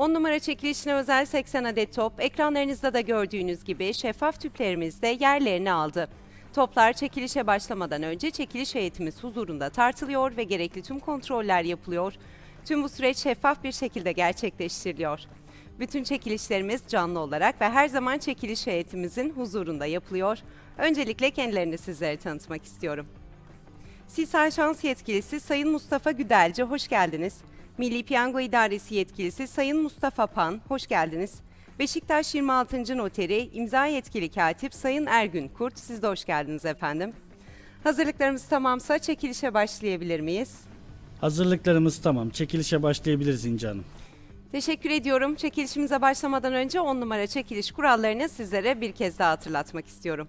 10 numara çekilişine özel 80 adet top, ekranlarınızda da gördüğünüz gibi şeffaf tüplerimizde yerlerini aldı. Toplar çekilişe başlamadan önce çekiliş heyetimiz huzurunda tartılıyor ve gerekli tüm kontroller yapılıyor. Tüm bu süreç şeffaf bir şekilde gerçekleştiriliyor. Bütün çekilişlerimiz canlı olarak ve her zaman çekiliş heyetimizin huzurunda yapılıyor. Öncelikle kendilerini sizlere tanıtmak istiyorum. Sisal Şans Yetkilisi Sayın Mustafa Güdelci, hoş geldiniz. Milli Piyango İdaresi Yetkilisi Sayın Mustafa Pan, hoş geldiniz. Beşiktaş 26. Noteri İmza Yetkili Katip Sayın Ergün Kurt, siz de hoş geldiniz efendim. Hazırlıklarımız tamamsa çekilişe başlayabilir miyiz? Hazırlıklarımız tamam. Çekilişe başlayabiliriz İnci Hanım. Teşekkür ediyorum. Çekilişimize başlamadan önce 10 numara çekiliş kurallarını sizlere bir kez daha hatırlatmak istiyorum.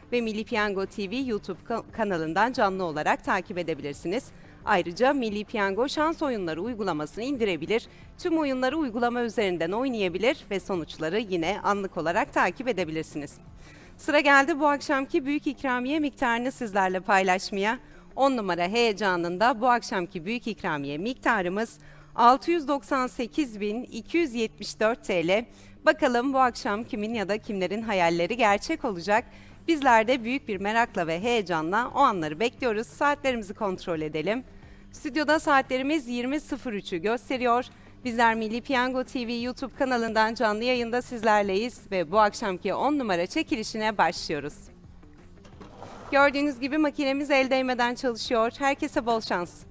ve Milli Piyango TV YouTube ka- kanalından canlı olarak takip edebilirsiniz. Ayrıca Milli Piyango şans oyunları uygulamasını indirebilir, tüm oyunları uygulama üzerinden oynayabilir ve sonuçları yine anlık olarak takip edebilirsiniz. Sıra geldi bu akşamki büyük ikramiye miktarını sizlerle paylaşmaya. 10 numara heyecanında bu akşamki büyük ikramiye miktarımız 698.274 TL. Bakalım bu akşam kimin ya da kimlerin hayalleri gerçek olacak. Bizler de büyük bir merakla ve heyecanla o anları bekliyoruz. Saatlerimizi kontrol edelim. Stüdyoda saatlerimiz 20.03'ü gösteriyor. Bizler Milli Piyango TV YouTube kanalından canlı yayında sizlerleyiz ve bu akşamki 10 numara çekilişine başlıyoruz. Gördüğünüz gibi makinemiz el değmeden çalışıyor. Herkese bol şans.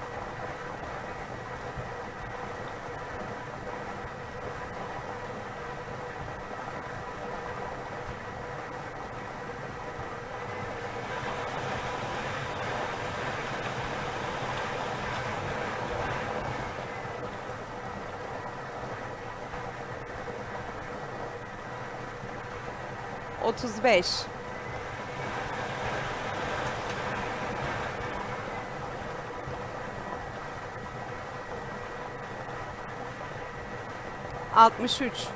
Otuz beş. Altmış üç.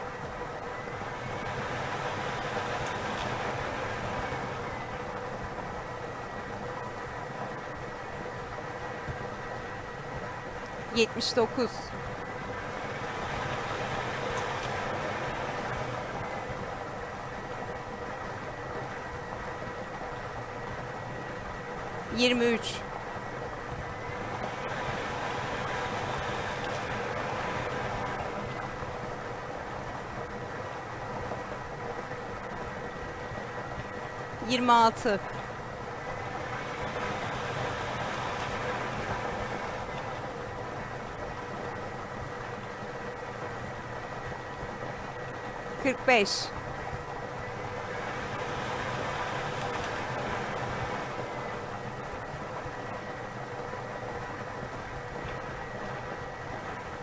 Yetmiş dokuz. Yirmi üç. Yirmi altı. Kırk beş.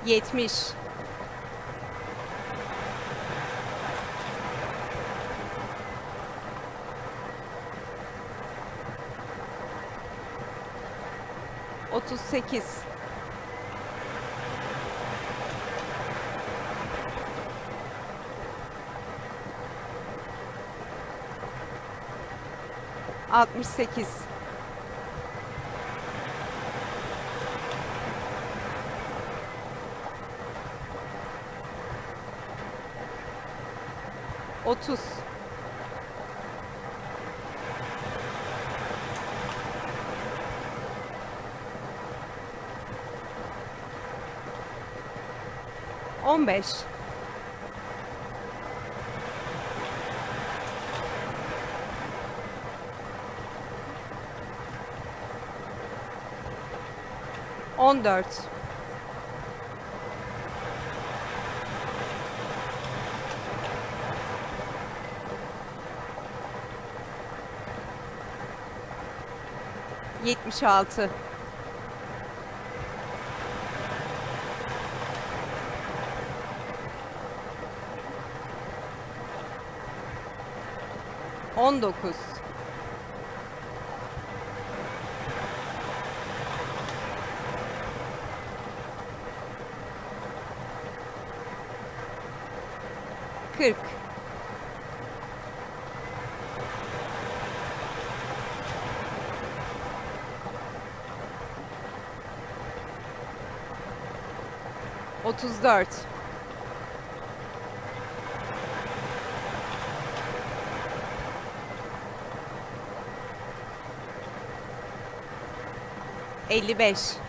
70 38 68 30 15 14 76 19 40 34 55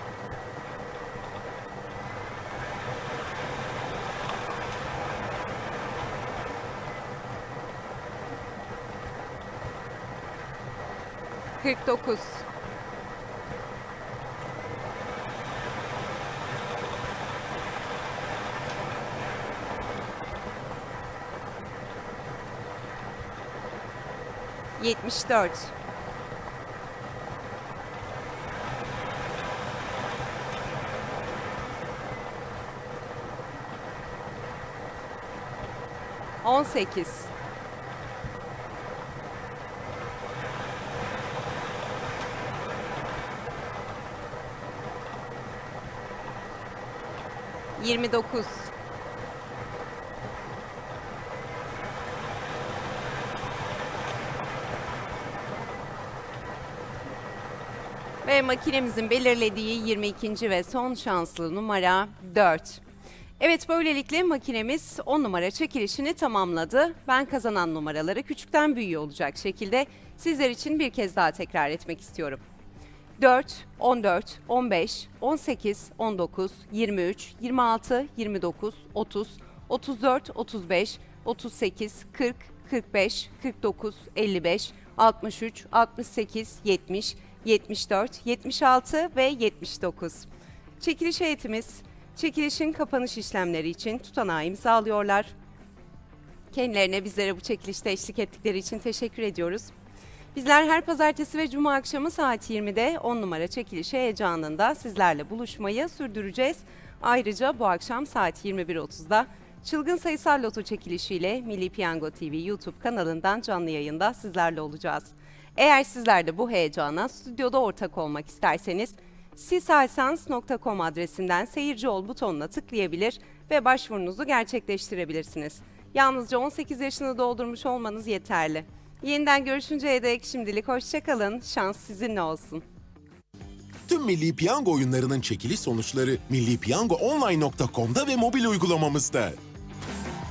49 74 18 29 Ve makinemizin belirlediği 22. ve son şanslı numara 4. Evet böylelikle makinemiz 10 numara çekilişini tamamladı. Ben kazanan numaraları küçükten büyüğe olacak şekilde sizler için bir kez daha tekrar etmek istiyorum. 4, 14, 15, 18, 19, 23, 26, 29, 30, 34, 35, 38, 40, 45, 49, 55, 63, 68, 70, 74, 76 ve 79. Çekiliş heyetimiz çekilişin kapanış işlemleri için tutanağı imzalıyorlar. Kendilerine bizlere bu çekilişte eşlik ettikleri için teşekkür ediyoruz. Bizler her pazartesi ve cuma akşamı saat 20'de 10 numara çekiliş heyecanında sizlerle buluşmayı sürdüreceğiz. Ayrıca bu akşam saat 21.30'da Çılgın Sayısal Loto çekilişiyle Milli Piyango TV YouTube kanalından canlı yayında sizlerle olacağız. Eğer sizler de bu heyecana stüdyoda ortak olmak isterseniz sisalsans.com adresinden seyirci ol butonuna tıklayabilir ve başvurunuzu gerçekleştirebilirsiniz. Yalnızca 18 yaşını doldurmuş olmanız yeterli. Yeniden görüşünceye dek şimdilik hoşçakalın. Şans sizinle olsun. Tüm Milli Piyango oyunlarının çekiliş sonuçları millipiyangoonline.com'da ve mobil uygulamamızda.